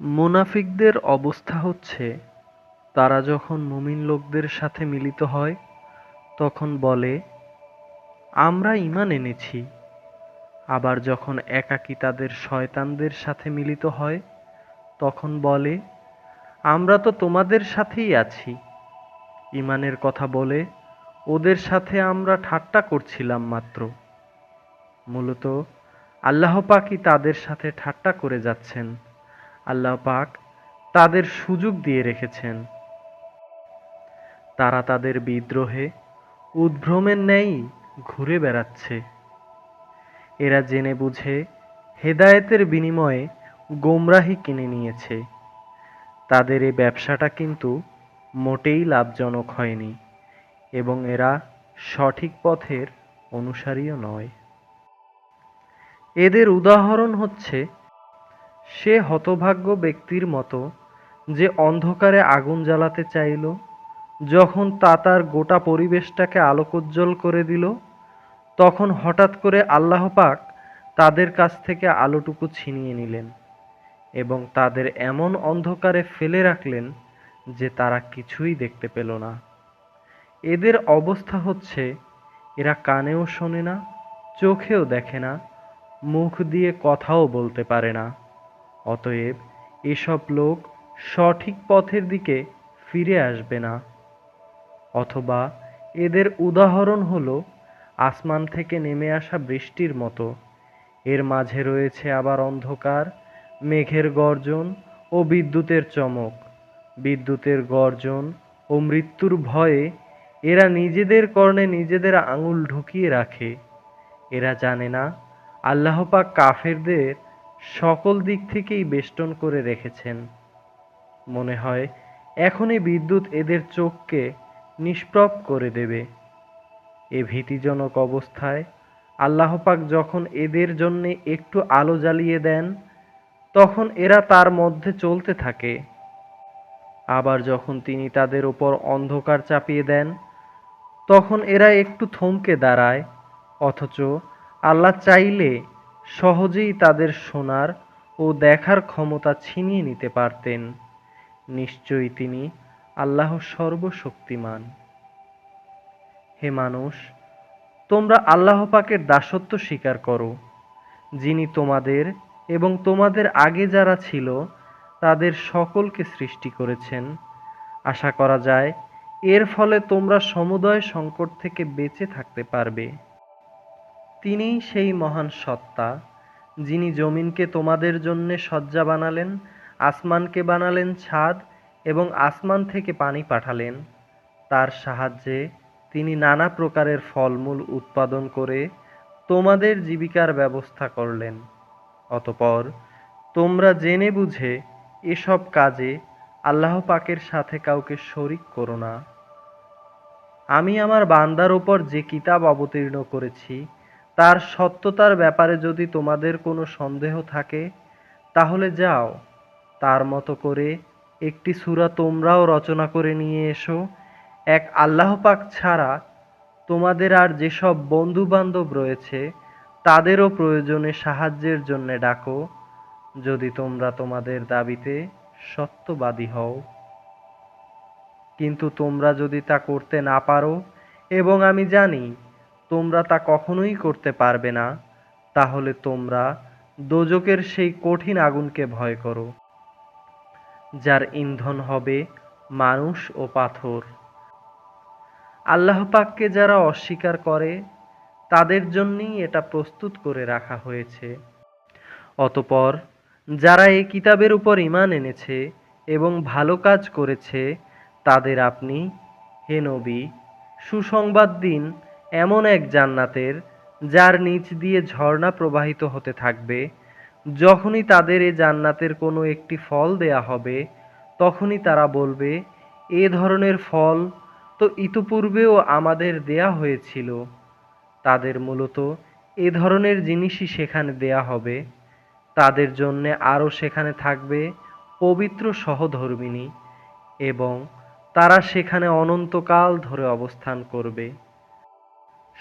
মুনাফিকদের অবস্থা হচ্ছে, তারা যখন মুমিন লোকদের সাথে মিলিত হয়, তখন বলে, আমরা ঈমান এনেছি। আবার যখন একাকী তাদের শয়তানদের সাথে মিলিত হয়, তখন বলে, আমরা তো তোমাদের সাথেই আছি। ঈমানের কথা বলে, ওদের সাথে আমরা ঠাট্টা করছিলাম মাত্র। মূলত আল্লাহ পাকই তাদের সাথে ঠাট্টা করে যাচ্ছেন। আল্লাহ পাক তাদের সুযোগ দিয়ে রেখেছেন। তারা তাদের বিদ্রোহে, উদ্ভ্রমের ন্যায় ঘুরে বেড়াচ্ছে। এরা জেনে বুঝে হেদায়েতের বিনিময়ে গোমরাহি কিনে নিয়েছে। তাদের এই ব্যবসাটা কিন্তু মোটেই লাভজনক হয়নি এবং এরা সঠিক পথের অনুসারীও নয়। এদের উদাহরণ হচ্ছে সে হতভাগ্য ব্যক্তির মতো যে অন্ধকারে আগুন জ্বালাতে চাইল, যখন তা তার গোটা পরিবেশটাকে আলোকোজ্জ্বল করে দিল, তখন হঠাৎ করে আল্লাহ পাক তাদের কাছ থেকে আলোটুকু ছিনিয়ে নিলেন এবং তাদের এমন অন্ধকারে ফেলে রাখলেন যে তারা কিছুই দেখতে পেল না। এদের অবস্থা হচ্ছে, এরা কানেও শোনে না, চোখেও দেখে না, মুখ দিয়ে কথাও বলতে পারে না। অতএব এসব লোক সঠিক পথের দিকে ফিরে আসবে না। অথবা এদের উদাহরণ হল, আসমান থেকে নেমে আসা বৃষ্টির মতো। এর মাঝে রয়েছে আবার অন্ধকার, মেঘের গর্জন ও বিদ্যুতের চমক। বিদ্যুতের গর্জন ও মৃত্যুর ভয়ে এরা নিজেদের কর্ণে নিজেদের আঙুল ঢুকিয়ে রাখে। এরা জানে না, আল্লাহ পাক কাফেরদের সকল দিক থেকেই বেষ্টন করে রেখেছেন। মনে হয়, এখনই বিদ্যুৎ এদের চোখকে নিষ্প্রভ করে দেবে। এ ভীতিজনক অবস্থায় আল্লাহ পাক যখন এদের জন্য একটু আলো জ্বালিয়ে দেন, তখন এরা তার মধ্যে চলতে থাকে। আবার যখন তিনি তাদের উপর অন্ধকার চাপিয়ে দেন, তখন এরা একটু থমকে দাঁড়ায়, অথচ আল্লাহ চাইলে সহজেই তাদের শোনার ও দেখার ক্ষমতা ছিনিয়ে নিতে পারতেন। নিশ্চয়ই তিনি আল্লাহ সর্বশক্তিমান। হে মানুষ, তোমরা আল্লাহ পাকের দাসত্ব স্বীকার করো। যিনি তোমাদের এবং তোমাদের আগে যারা ছিল, তাদের সকলকে সৃষ্টি করেছেন। আশা করা যায়, এর ফলে তোমরা সমুদয় সংকট থেকে বেঁচে থাকতে পারবে। তিনিই সেই মহান সত্তা, যিনি জমিনকে তোমাদের জন্যে শয্যা বানালেন, আসমানকে বানালেন ছাদ এবং আসমান থেকে পানি পাঠালেন। তার সাহায্যে তিনি নানা প্রকারের ফলমূল উৎপাদন করে তোমাদের জীবিকার ব্যবস্থা করলেন। অতপর তোমরা জেনে বুঝে এসব কাজে আল্লাহ পাকের সাথে কাউকে শরিক করো না। আমি আমার বান্দার ওপর যে কিতাব অবতীর্ণ করেছি তার সত্যতার ব্যাপারে যদি তোমাদের কোনো সন্দেহ থাকে, তাহলে যাও। তার মতো করে একটি সূরা তোমরাও রচনা করে নিয়ে এসো। এক আল্লাহ পাক ছাড়া তোমাদের আর যেসব বন্ধু বান্ধব রয়েছে, তাদেরও প্রয়োজনে সাহায্যের জন্যে ডাকো। যদি তোমরা তোমাদের দাবিতে সত্যবাদী হও। কিন্তু তোমরা যদি তা করতে না পারো, এবং আমি জানি তোমরা তা কখনোই করতে পারবে না, তাহলে তোমরা দোজকের সেই কঠিন আগুনকে ভয় করো, যার ইন্ধন হবে মানুষ ও পাথর। আল্লাহ পাককে যারা অস্বীকার করে, তাদের জন্যই এটা প্রস্তুত করে রাখা হয়েছে। অতপর যারা এই কিতাবের উপর ইমান এনেছে এবং ভালো কাজ করেছে, তাদের আপনি, হে নবী, সুসংবাদ দিন এমন এক জান্নাতের, যার নিচ দিয়ে ঝর্ণা প্রবাহিত হতে থাকবে। যখনই তাদের এ জান্নাতের কোনো একটি ফল দেয়া হবে, তখনই তারা বলবে, এ ধরনের ফল তো ইতপূর্বেও আমাদের দেয়া হয়েছিল। তাদের মূলত এ ধরনের জিনিসই সেখানে দেয়া হবে। তাদের জন্যে আরও সেখানে থাকবে পবিত্র সহধর্মিনী এবং তারা সেখানে অনন্তকাল ধরে অবস্থান করবে।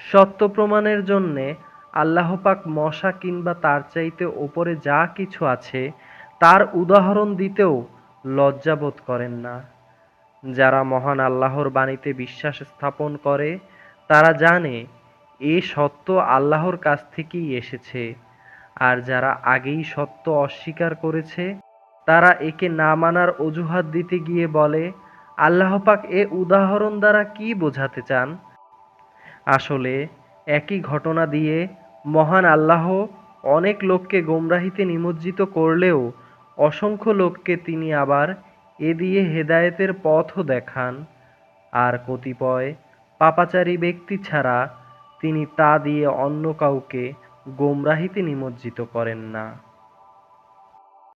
সত্য প্রমাণের জন্যে আল্লাহ পাক মশা কিংবা তার চাইতে ওপরে যা কিছু আছে, তার উদাহরণ দিতেও লজ্জাবোধ করেন না। যারা মহান আল্লাহর বাণীতে বিশ্বাস স্থাপন করে, তারা জানে, এ সত্য আল্লাহর কাছ থেকেই এসেছে। আর যারা আগেই সত্য অস্বীকার করেছে, তারা একে না মানার অজুহাত দিতে গিয়ে বলে, আল্লাহ পাক এ উদাহরণ দ্বারা কি বোঝাতে চান? আসলে একই ঘটনা দিয়ে মহান আল্লাহ অনেক লোককে গোমরাহিতে নিমজ্জিত করলেও অসংখ্য লোককে তিনি আবার এ দিয়ে হেদায়েতের পথও দেখান। আর কতিপয় পাপাচারী ব্যক্তি ছাড়া তিনি তা দিয়ে অন্য কাউকে গোমরাহিতে নিমজ্জিত করেন না।